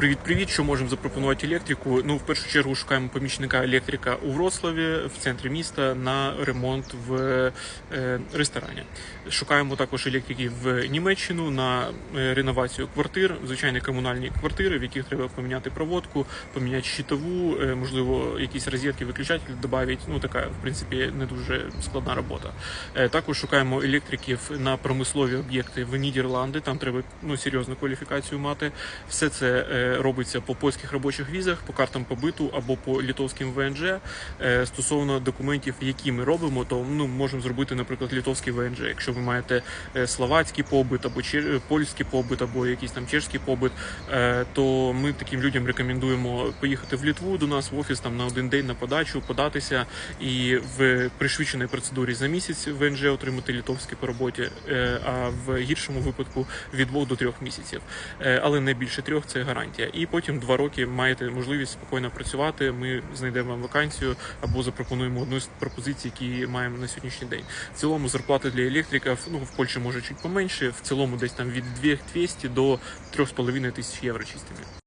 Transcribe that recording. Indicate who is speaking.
Speaker 1: Привіт-привіт, що можемо запропонувати електрику. Ну, в першу чергу шукаємо помічника електрика у Вроцлаві, в центрі міста, на ремонт в е, ресторані. Шукаємо також електриків в Німеччину на е, реновацію квартир, звичайні комунальні квартири, в яких треба поміняти проводку, поміняти щитову, е, можливо, якісь розетки, виключателі додати. Ну, така, в принципі, не дуже складна робота. Також шукаємо електриків на промислові об'єкти в Нідерланди. Там треба ну, серйозну кваліфікацію мати. Все це робиться по польських робочих візах, по картам побиту або по літовським ВНЖ. Е, Стосовно документів, які ми робимо, то ну можемо зробити, наприклад, літовський ВНЖ. Якщо ви маєте е, словацький побит або че- польський побит, або якийсь там чешський побит, е, то ми таким людям рекомендуємо поїхати в Літву до нас в офіс там на один день на подачу, податися і в пришвидшеній процедурі за місяць ВНЖ отримати літовське по роботі, е, а в гіршому випадку від двох до трьох місяців. Е, Але не більше трьох це гарантія. І потім два роки маєте можливість спокійно працювати. Ми знайдемо вам вакансію або запропонуємо одну з пропозицій, які маємо на сьогоднішній день. В цілому зарплата для електриків ну в Польщі може чуть поменше. В цілому десь там від 2200 до 3,5 тисяч євро чистими.